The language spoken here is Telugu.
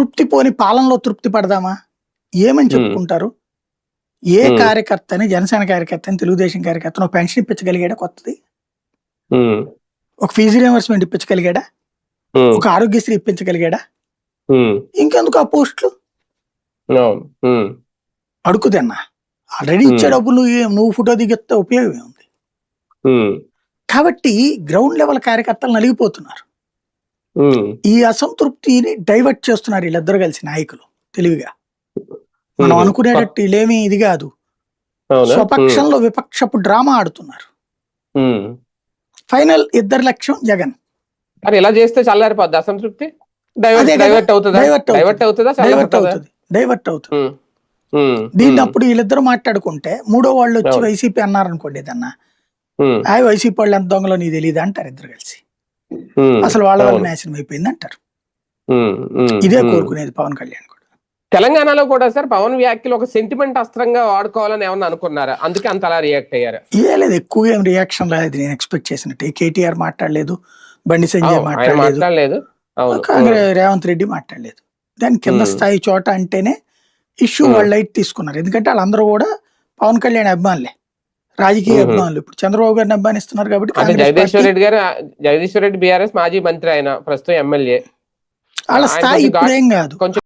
తృప్తి పోని పాలనలో తృప్తి పడదామా? ఏమని చెప్పుకుంటారు? ఏ. కార్యకర్తని జనసేన కార్యకర్తని తెలుగుదేశం కార్యకర్తను ఒక పెన్షన్ ఇప్పించగలిగాడా కొత్తది? ఒక ఫీజు రియంబర్స్మెంట్ ఇప్పించగలిగాడా? ఒక ఆరోగ్యశ్రీ ఇప్పించగలిగాడా? ఇంకెందుకు ఆ పోస్టులు? అడుకుదన్నా ఆల్రెడీ ఇచ్చే. డబ్బులు నువ్వు ఫోటో దిగితే ఉపయోగం ఉంది కాబట్టి గ్రౌండ్ లెవెల్ కార్యకర్తలు నలిగిపోతున్నారు. ఈ అసంతృప్తిని డైవర్ట్ చేస్తున్నారు వీళ్ళిద్దరు కలిసి నాయకులు తెలివిగా. మనం. అనుకునేటట్టు వీళ్ళేమీ ఇది కాదు? స్వపక్షంలో విపక్షపు డ్రామా ఆడుతున్నారు. ఫైనల్ ఇద్దరు లక్ష్యం జగన్. మరి ఇలా చేస్తే చల్లారిపోద్ది అసంతృప్తి? డైవర్ట్ డైవర్ట్ అవుతుందా? డైవర్ట్ అవుతుంది. డైవర్ట్ డైవర్ట్ దీన్ని అప్పుడు వీళ్ళిద్దరు మాట్లాడుకుంటే మూడో వాళ్ళు వచ్చి. వైసీపీ అన్నారు అనుకోండి ఏదన్నా ఆ వైసీపీ వాళ్ళు ఎంత దొంగలో నీకు తెలియదు అంటారు ఇద్దరు కలిసి. అసలు వాళ్ళ వల్ల అవును. నాశనం అయిపోయింది అంటారు. ఇదే. కోరుకునేది పవన్ కళ్యాణ్ కూడా. తెలంగాణలో కూడా సార్ పవన్ వ్యాఖ్యలు ఒక సెంటిమెంట్ అస్త్రంగా వాడుకోవాలని ఏమన్నా అనుకున్నారా? అందుకే అంత అలా రియాక్ట్ అయ్యారు. ఏ లేదు ఎక్కువ ఏం రియాక్షన్ రాలేదు నేను ఎక్స్పెక్ట్ చేసినట్టు. కేటీఆర్ మాట్లాడలేదు బండి సంజయ్ మాట్లాడలేదు. రేవంత్ రెడ్డి మాట్లాడలేదు. దాని కింద. స్థాయి చోట అంటేనే ఇష్యూ. వాళ్ళు లైట్ తీసుకున్నారు. ఎందుకంటే వాళ్ళందరూ కూడా పవన్ కళ్యాణ్ అభిమానులే. రాజకీయ. అభిమానులు. ఇప్పుడు చంద్రబాబు గారిని అభిమానిస్తున్నారు కాబట్టి జగదీశ్వర్ రెడ్డి గారు జగదీశ్వర్ రెడ్డి బీఆర్ఎస్ మాజీ మంత్రి ఆయన ప్రస్తుతం ఎమ్మెల్యే. వాళ్ళ స్థాయి ఇప్పుడేం కాదు. కొంచెం